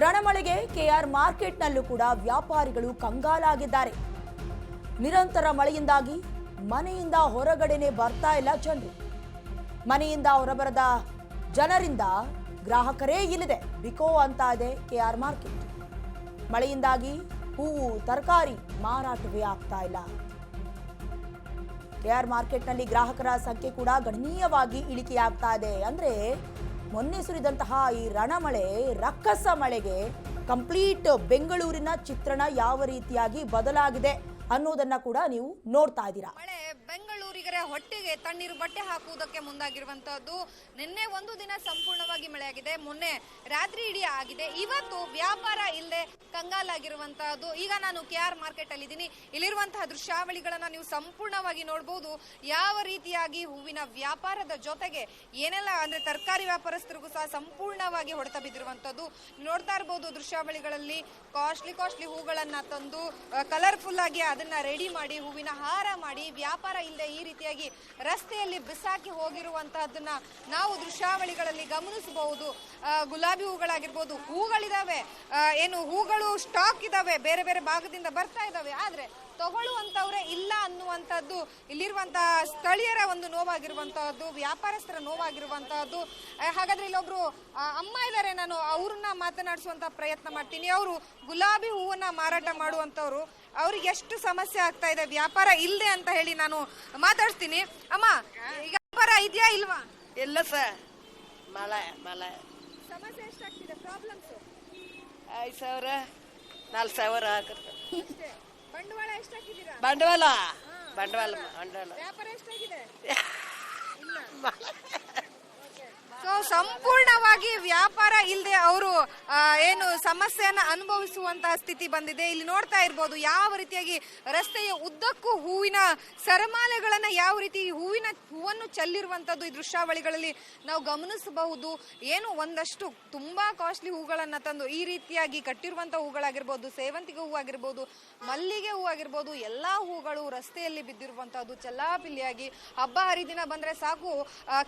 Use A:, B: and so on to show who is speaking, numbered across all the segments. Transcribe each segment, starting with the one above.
A: ರಣಮಳೆಗೆ K R ಮಾರ್ಕೆಟ್ನಲ್ಲೂ ಕೂಡ ವ್ಯಾಪಾರಿಗಳು ಕಂಗಾಲಾಗಿದ್ದಾರೆ. ನಿರಂತರ ಮಳೆಯಿಂದಾಗಿ ಮನೆಯಿಂದ ಹೊರಗಡೆನೆ ಬರ್ತಾ ಇಲ್ಲ ಜನರು. ಮನೆಯಿಂದ ಹೊರಬರದ ಜನರಿಂದ ಗ್ರಾಹಕರೇ ಇಲ್ಲದೆ. ಬಿಕೋ ಅಂತ ಇದೆ ಕೆಆರ್ ಮಾರ್ಕೆಟ್. ಮಳೆಯಿಂದಾಗಿ ಹೂವು, ತರಕಾರಿ ಮಾರಾಟವೇ ಆಗ್ತಾ ಇಲ್ಲ. ಕೆಆರ್ ಮಾರ್ಕೆಟ್ನಲ್ಲಿ ಗ್ರಾಹಕರ ಸಂಖ್ಯೆ ಕೂಡ ಗಣನೀಯವಾಗಿ ಇಳಿಕೆಯಾಗ್ತಾ ಇದೆ. ಅಂದ್ರೆ ಮೊನ್ನೆ ಸುರಿದಂತಹ ಈ ರಣಮಳೆ, ರಕ್ಕಸ ಮಳೆಗೆ ಕಂಪ್ಲೀಟ್ ಬೆಂಗಳೂರಿನ ಚಿತ್ರಣ ಯಾವ ರೀತಿಯಾಗಿ ಬದಲಾಗಿದೆ ಅನ್ನೋದನ್ನ ಕೂಡ ನೀವು ನೋಡ್ತಾ ಇದ್ದೀರಾ?
B: ಮಳೆ ಬೆಂಗಳೂರಿಗರ ಹೊಟ್ಟೆಗೆ ತಣ್ಣೀರು ಬಟ್ಟೆ ಹಾಕುವುದಕ್ಕೆ ಮುಂದಾಗಿರುವಂತಹದ್ದು. ನಿನ್ನೆ ಒಂದು ದಿನ ಸಂಪೂರ್ಣವಾಗಿ ಮಳೆಯಾಗಿದೆ. ಮೊನ್ನೆ ರಾತ್ರಿ ಇಡೀ ಆಗಿದೆ. ಇವತ್ತು ವ್ಯಾಪಾರ ಇಲ್ಲದೆ ಕಂಗಾಲಾಗಿರುವಂತಹದ್ದು. ಈಗ ನಾನು ಕೆ ಆರ್ ಮಾರ್ಕೆಟ್ ಅಲ್ಲಿ ಇದ್ದೀನಿ. ಇಲ್ಲಿರುವಂತಹ ದೃಶ್ಯಾವಳಿಗಳನ್ನ ನೀವು ಸಂಪೂರ್ಣವಾಗಿ ನೋಡಬಹುದು ಯಾವ ರೀತಿಯಾಗಿ ಹೂವಿನ ವ್ಯಾಪಾರದ ಜೊತೆಗೆ ಏನೆಲ್ಲ ಅಂದ್ರೆ ತರಕಾರಿ ವ್ಯಾಪಾರಸ್ಥರಿಗೂ ಸಹ ಸಂಪೂರ್ಣವಾಗಿ ಹೊಡೆತ ಬಿದ್ದಿರುವಂತದ್ದು ನೋಡ್ತಾ ಇರಬಹುದು ದೃಶ್ಯಾವಳಿಗಳಲ್ಲಿ ಕಾಸ್ಟ್ಲಿ ಕಾಸ್ಟ್ಲಿ ಹೂಗಳನ್ನ ತಂದು ಕಲರ್ಫುಲ್ ಆಗಿ ಅದನ್ನ ರೆಡಿ ಮಾಡಿ, ಹೂವಿನ ಹಾರ ಮಾಡಿ, ವ್ಯಾಪಾರ ಇಲ್ಲದೆ ಈ ರೀತಿಯಾಗಿ ರಸ್ತೆಯಲ್ಲಿ ಬಿಸಾಕಿ ಹೋಗಿರುವಂತಹದ್ದನ್ನ ನಾವು ದೃಶ್ಯಾವಳಿಗಳಲ್ಲಿ ಗಮನಿಸಬಹುದು. ಗುಲಾಬಿ ಹೂಗಳಾಗಿರ್ಬೋದು, ಹೂಗಳಿದಾವೆ. ಏನು ಹೂಗಳು ಸ್ಟಾಕ್ ಇದಾವೆ, ಬೇರೆ ಬೇರೆ ಭಾಗದಿಂದ ಬರ್ತಾ ಇದಾವೆ. ಆದ್ರೆ ತಗೊಳ್ಳುವಂತವ್ರೆ ಇಲ್ಲ ಅನ್ನುವಂಥದ್ದು ಇಲ್ಲಿರುವಂತಹ ಸ್ಥಳೀಯರ ಒಂದು ನೋವಾಗಿರುವಂತಹದ್ದು ವ್ಯಾಪಾರಸ್ಥರ ನೋವಾಗಿರುವಂತಹದ್ದು. ಹಾಗಾದ್ರೆ ಇಲ್ಲೊಬ್ರು ಅಮ್ಮ ಇದ್ದಾರೆ ನಾನು ಅವ್ರನ್ನ ಮಾತನಾಡಿಸುವಂತ ಪ್ರಯತ್ನ ಮಾಡ್ತೀನಿ. ಅವರು ಗುಲಾಬಿ ಹೂವನ್ನ ಮಾರಾಟ ಮಾಡುವಂತವ್ರು. ಅವ್ರಿಗೆ ಎಷ್ಟು ಸಮಸ್ಯೆ ಆಗ್ತಾ ಇದೆ ವ್ಯಾಪಾರ ಇಲ್ಲದೆ ಅಂತ ಹೇಳಿ ನಾನು ಮಾತಾಡ್ತೀನಿ ಅಮ್ಮ ಈಗ ವ್ಯಾಪಾರ ಇದೆಯಾ ಇಲ್ವಾ?
C: ಇಲ್ಲ ಸರ್. ಮಳೆ ಮಳೆ.
B: ಸಮಸ್ಯೆ ಎಷ್ಟಾಗ್ತಿದೆ ಪ್ರಾಬ್ಲಮ್ಸ್
C: ಐದು ಸಾವಿರ ನಾಲ್ಕು ಸಾವಿರ
B: ಬಂಡವಾಳ ಎಷ್ಟಾಕಿದ್ದೀರಾ
C: ಬಂಡವಾಳ? ಬಂಡವಾಳ ಬಂಡವಾಳ
B: ವ್ಯಾಪಾರ ಎಷ್ಟಾಗಿದೆ ಸೊ ಸಂಪೂರ್ಣವಾಗಿ ವ್ಯಾಪಾರ ಇಲ್ಲದೆ ಅವರು ಏನು ಸಮಸ್ಯೆಯನ್ನು ಅನುಭವಿಸುವಂತಹ ಸ್ಥಿತಿ ಬಂದಿದೆ. ಇಲ್ಲಿ ನೋಡ್ತಾ ಇರ್ಬೋದು ಯಾವ ರೀತಿಯಾಗಿ ರಸ್ತೆಯ ಉದ್ದಕ್ಕೂ ಹೂವಿನ ಸರಮಾಲೆಗಳನ್ನು ಯಾವ ರೀತಿ ಹೂವಿನ ಹೂವನ್ನು ಚೆಲ್ಲಿರುವಂಥದ್ದು ಈ ದೃಶ್ಯಾವಳಿಗಳಲ್ಲಿ ನಾವು ಗಮನಿಸಬಹುದು. ಏನು ಒಂದಷ್ಟು ತುಂಬಾ ಕಾಸ್ಟ್ಲಿ ಹೂಗಳನ್ನು ತಂದು ಈ ರೀತಿಯಾಗಿ ಕಟ್ಟಿರುವಂಥ ಹೂಗಳಾಗಿರ್ಬೋದು, ಸೇವಂತಿಗೆ ಹೂ ಆಗಿರ್ಬೋದು ಮಲ್ಲಿಗೆ ಹೂ ಆಗಿರ್ಬೋದು ಎಲ್ಲ ಹೂಗಳು ರಸ್ತೆಯಲ್ಲಿ ಬಿದ್ದಿರುವಂಥದ್ದು ಚೆಲ್ಲಾಪಿಲ್ಲಿಯಾಗಿ ಹಬ್ಬ ಹರಿದಿನ ಬಂದ್ರೆ ಸಾಕು.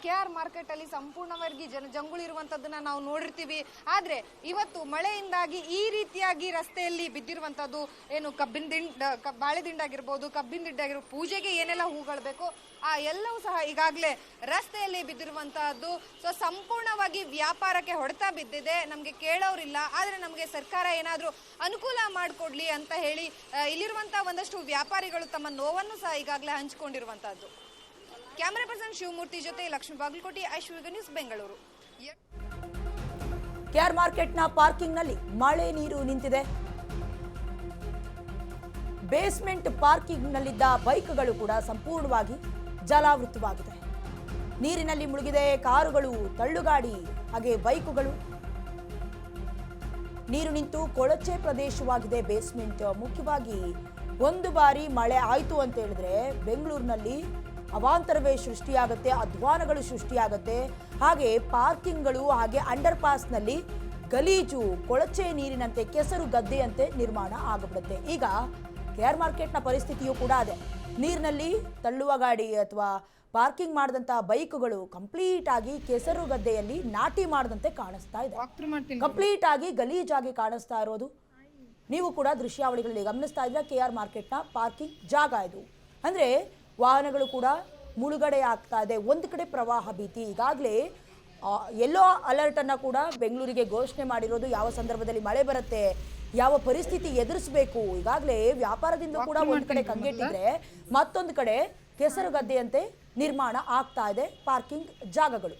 B: ಕೆ ಆರ್ ಮಾರ್ಕೆಟ್ ಅಲ್ಲಿ ಸಂಪೂರ್ಣವಾಗಿ ಜನ ಜಂಗುಳಿ ಇರುವಂತದ್ದನ್ನ ನಾವು ನೋಡಿರ್ತೀವಿ. ಆದ್ರೆ ಇವತ್ತು ಮಳೆಯಿಂದಾಗಿ ಈ ರೀತಿಯಾಗಿ ರಸ್ತೆಯಲ್ಲಿ ಬಿದ್ದಿರುವಂತದ್ದು ಏನು ಕಬ್ಬಿನ ದಿಂಡ್ ಬಾಳೆದಿಂಡಾಗಿರ್ಬೋದು ಬಾಳೆ ದಿಂಡಾಗಿರ್ಬೋದು, ಕಬ್ಬಿನ ದಿಂಡಾಗಿರ್ಬೋದು, ಪೂಜೆಗೆ ಏನೆಲ್ಲ ಹೂಗಳು ಬೇಕು ಆ ಎಲ್ಲವೂ ಸಹ ಈಗಾಗಲೇ ರಸ್ತೆಯಲ್ಲಿ ಬಿದ್ದಿರುವಂತಹದ್ದು. ಸೊ ಸಂಪೂರ್ಣವಾಗಿ ವ್ಯಾಪಾರಕ್ಕೆ ಹೊಡೆತ ಬಿದ್ದಿದೆ. ನಮಗೆ ಕೇಳೋರಿಲ್ಲ. ಆದರೆ ನಮಗೆ ಸರ್ಕಾರ ಏನಾದರೂ ಅನುಕೂಲ ಮಾಡಿಕೊಡ್ಲಿ ಅಂತ ಹೇಳಿ ಇಲ್ಲಿರುವಂತ ಇಲ್ಲಿರುವಂತಹ ಒಂದಷ್ಟು ವ್ಯಾಪಾರಿಗಳು ತಮ್ಮ ನೋವನ್ನು ಸಹ ಈಗಾಗಲೇ ಹಂಚಿಕೊಂಡಿರುವಂತಹದ್ದು. ಕ್ಯಾಮರಾ ಪರ್ಸನ್ ಶಿವಮೂರ್ತಿ ಜೊತೆ Lakshmi Bagalkote, Aishwarya news, Bengaluru.
A: K R ಮಾರ್ಕೆಟ್ನ ಪಾರ್ಕಿಂಗ್ನಲ್ಲಿ ಮಳೆ ನೀರು ನಿಂತಿದೆ. ಬೇಸ್ಮೆಂಟ್ ಪಾರ್ಕಿಂಗ್ನಲ್ಲಿದ್ದ ಬೈಕ್ಗಳು ಕೂಡ ಸಂಪೂರ್ಣವಾಗಿ ಜಲಾವೃತವಾಗಿದೆ. ನೀರಿನಲ್ಲಿ ಮುಳುಗಿದೆ, ಕಾರುಗಳು ತಳ್ಳುಗಾಡಿ, ಹಾಗೆ ಬೈಕುಗಳು. ನೀರು ನಿಂತು ಕೊಳಚೆ ಪ್ರದೇಶವಾಗಿದೆ ಬೇಸ್ಮೆಂಟ್. ಮುಖ್ಯವಾಗಿ ಒಂದು ಬಾರಿ ಮಳೆ ಆಯಿತು ಅಂತ ಹೇಳಿದ್ರೆ ಬೆಂಗಳೂರಿನಲ್ಲಿ ಅವಾಂತರವೇ ಸೃಷ್ಟಿಯಾಗುತ್ತೆ ಅಧ್ವಾನಗಳು ಸೃಷ್ಟಿಯಾಗುತ್ತೆ. ಹಾಗೆ ಪಾರ್ಕಿಂಗ್ಗಳು ಹಾಗೆ ಅಂಡರ್ ಪಾಸ್ನಲ್ಲಿ ಗಲೀಜು ಕೊಳಚೆ ನೀರಿನಂತೆ ಕೆಸರು ಗದ್ದೆಯಂತೆ ನಿರ್ಮಾಣ ಆಗಿಬಿಡುತ್ತೆ. ಈಗ ಕೆ ಆರ್ ಮಾರ್ಕೆಟ್ನ ಪರಿಸ್ಥಿತಿಯೂ ಕೂಡ ಅದೇ. ನೀರಿನಲ್ಲಿ ತಳ್ಳುವ ಗಾಡಿ ಅಥವಾ ಪಾರ್ಕಿಂಗ್ ಮಾಡಿದಂತಹ ಬೈಕ್ಗಳು ಕಂಪ್ಲೀಟ್ ಆಗಿ ಕೆಸರು ಗದ್ದೆಯಲ್ಲಿ ನಾಟಿ ಮಾಡದಂತೆ ಕಾಣಿಸ್ತಾ ಇದೆ. ಕಂಪ್ಲೀಟ್ ಆಗಿ ಗಲೀಜಾಗಿ ಕಾಣಿಸ್ತಾ ಇರೋದು. ನೀವು ಕೂಡ ದೃಶ್ಯಾವಳಿಗಳಲ್ಲಿ ಗಮನಿಸ್ತಾ ಇದ್ರೆ ಕೆ ಆರ್ ಮಾರ್ಕೆಟ್ನ ಪಾರ್ಕಿಂಗ್ ಜಾಗ ಇದು. ಅಂದ್ರೆ ವಾಹನಗಳು ಕೂಡ ಮುಳುಗಡೆ ಆಗ್ತಾ ಇದೆ. ಒಂದು ಕಡೆ ಪ್ರವಾಹ ಭೀತಿ. ಈಗಾಗಲೇ ಎಲ್ಲೋ ಅಲರ್ಟನ್ನು ಕೂಡ ಬೆಂಗಳೂರಿಗೆ ಘೋಷಣೆ ಮಾಡಿರೋದು. ಯಾವ ಸಂದರ್ಭದಲ್ಲಿ ಮಳೆ ಬರುತ್ತೆ ಯಾವ ಪರಿಸ್ಥಿತಿ ಎದುರಿಸಬೇಕು ಈಗಾಗಲೇ ವ್ಯಾಪಾರದಿಂದ ಕೂಡ ಒಂದು ಕಡೆ ಕಂಗೆಟ್ಟಿದ್ರೆ ಮತ್ತೊಂದು ಕಡೆ ಕೆಸರು ಗದ್ದೆಯಂತೆ ನಿರ್ಮಾಣ ಆಗ್ತಾ ಇದೆ. ಪಾರ್ಕಿಂಗ್ ಜಾಗಗಳು.